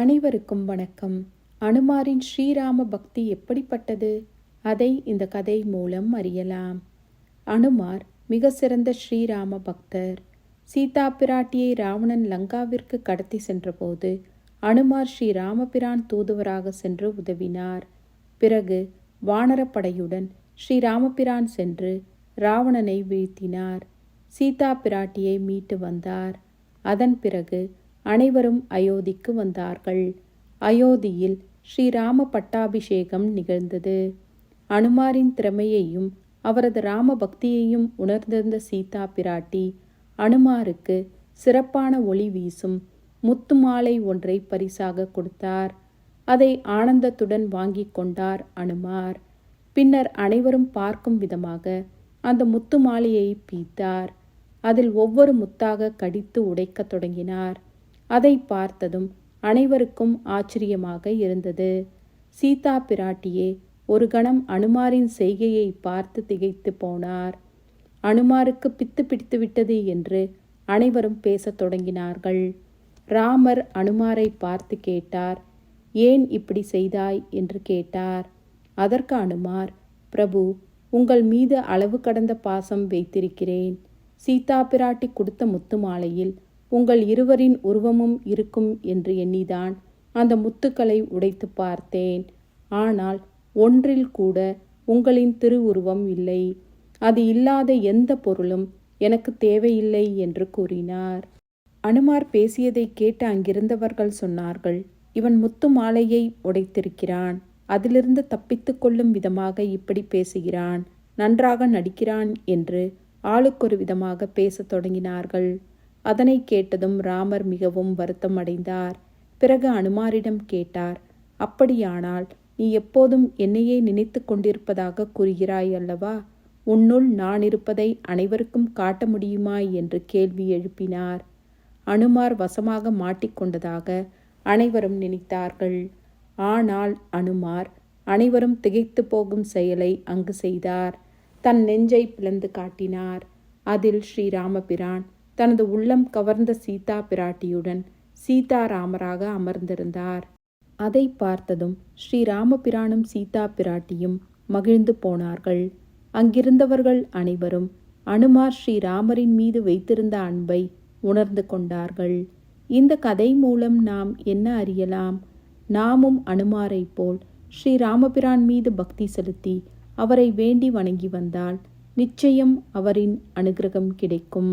அனைவருக்கும் வணக்கம். அனுமாரின் ஸ்ரீராம பக்தி எப்படிப்பட்டது? அதை இந்த கதை மூலம் அறியலாம். அனுமார் மிக சிறந்த ஸ்ரீராம பக்தர். சீதா பிராட்டியை ராவணன் லங்காவிற்கு கடத்தி சென்றபோது அனுமார் ஸ்ரீ ராமபிரான் தூதுவராக சென்று உதவினார். பிறகு வானரப்படையுடன் ஸ்ரீ ராமபிரான் சென்று ராவணனை வீழ்த்தினார். சீதா பிராட்டியை மீட்டு வந்தார். அதன் பிறகு அனைவரும் அயோத்திக்கு வந்தார்கள். அயோத்தியில் ஸ்ரீராம பட்டாபிஷேகம் நிகழ்ந்தது. அனுமாரின் திறமையையும் அவரது ராம பக்தியையும் உணர்ந்திருந்த சீதா பிராட்டி அனுமாருக்கு சிறப்பான ஒளி வீசும் முத்து மாலை ஒன்றை பரிசாக கொடுத்தார். அதை ஆனந்தத்துடன் வாங்கி கொண்டார் அனுமார். பின்னர் அனைவரும் பார்க்கும் விதமாக அந்த முத்து மாலையை பீத்தார் அதில் ஒவ்வொரு முத்தாக கடித்து உடைக்கத் தொடங்கினார். அதை பார்த்ததும் அனைவருக்கும் ஆச்சரியமாக இருந்தது. சீதா பிராட்டியே ஒரு கணம் அனுமாரின் செய்கையை பார்த்து திகைத்து போனார். அனுமாருக்கு பித்து பிடித்து விட்டது என்று அனைவரும் பேசத் தொடங்கினார்கள். ராமர் அனுமாரை பார்த்து கேட்டார் ஏன் இப்படி செய்தாய்? என்று கேட்டார். அதற்கு அனுமார் பிரபு உங்கள் மீது அளவு கடந்த பாசம் வைத்திருக்கிறேன். சீதா பிராட்டி கொடுத்த முத்து மாலையில் உங்கள் இருவரின் உருவமும் இருக்கும் என்று எண்ணிதான் அந்த முத்துக்களை உடைத்து பார்த்தேன். ஆனால் ஒன்றில் கூட உங்களின் திருவுருவம் இல்லை. அது இல்லாத எந்த பொருளும் எனக்கு தேவையில்லை என்று கூறினார். அனுமார் பேசியதை கேட்டு அங்கிருந்தவர்கள் சொன்னார்கள் இவன் முத்து மாலையை உடைத்திருக்கிறான். அதிலிருந்து தப்பித்து கொள்ளும் விதமாக இப்படி பேசுகிறான். நன்றாக நடிக்கிறான் என்று ஆளுக்கொரு விதமாக பேசத் தொடங்கினார்கள். அதனை கேட்டதும் ராமர் மிகவும் வருத்தம் அடைந்தார் பிறகு அனுமாரிடம் கேட்டார் அப்படியானால் நீ எப்போதும் என்னையே நினைத்து கொண்டிருப்பதாக கூறுகிறாய் அல்லவா? உன்னுள் நான் இருப்பதை அனைவருக்கும் காட்ட முடியுமா? என்று கேள்வி எழுப்பினார். அனுமார் வசமாக மாட்டிக்கொண்டதாக அனைவரும் நினைத்தார்கள். ஆனால் அனுமார் அனைவரும் திகைத்து போகும் செயலை அங்கு செய்தார். தன் நெஞ்சை பிளந்து காட்டினார். அதில் ஸ்ரீராமபிரான் தனது உள்ளம் கவர்ந்த சீதா பிராட்டியுடன் சீதாராமராக அமர்ந்திருந்தார். அதை பார்த்ததும் ஸ்ரீராமபிரானும் சீதா பிராட்டியும் மகிழ்ந்து போனார்கள். அங்கிருந்தவர்கள் அனைவரும் அனுமார் ஸ்ரீராமரின் மீது வைத்திருந்த அன்பை உணர்ந்து கொண்டார்கள். இந்த கதை மூலம் நாம் என்ன அறியலாம்? நாமும் அனுமாரை போல் ஸ்ரீராமபிரான் மீது பக்தி செலுத்தி அவரை வேண்டி வணங்கி வந்தால் நிச்சயம் அவரின் அனுகிரகம் கிடைக்கும்.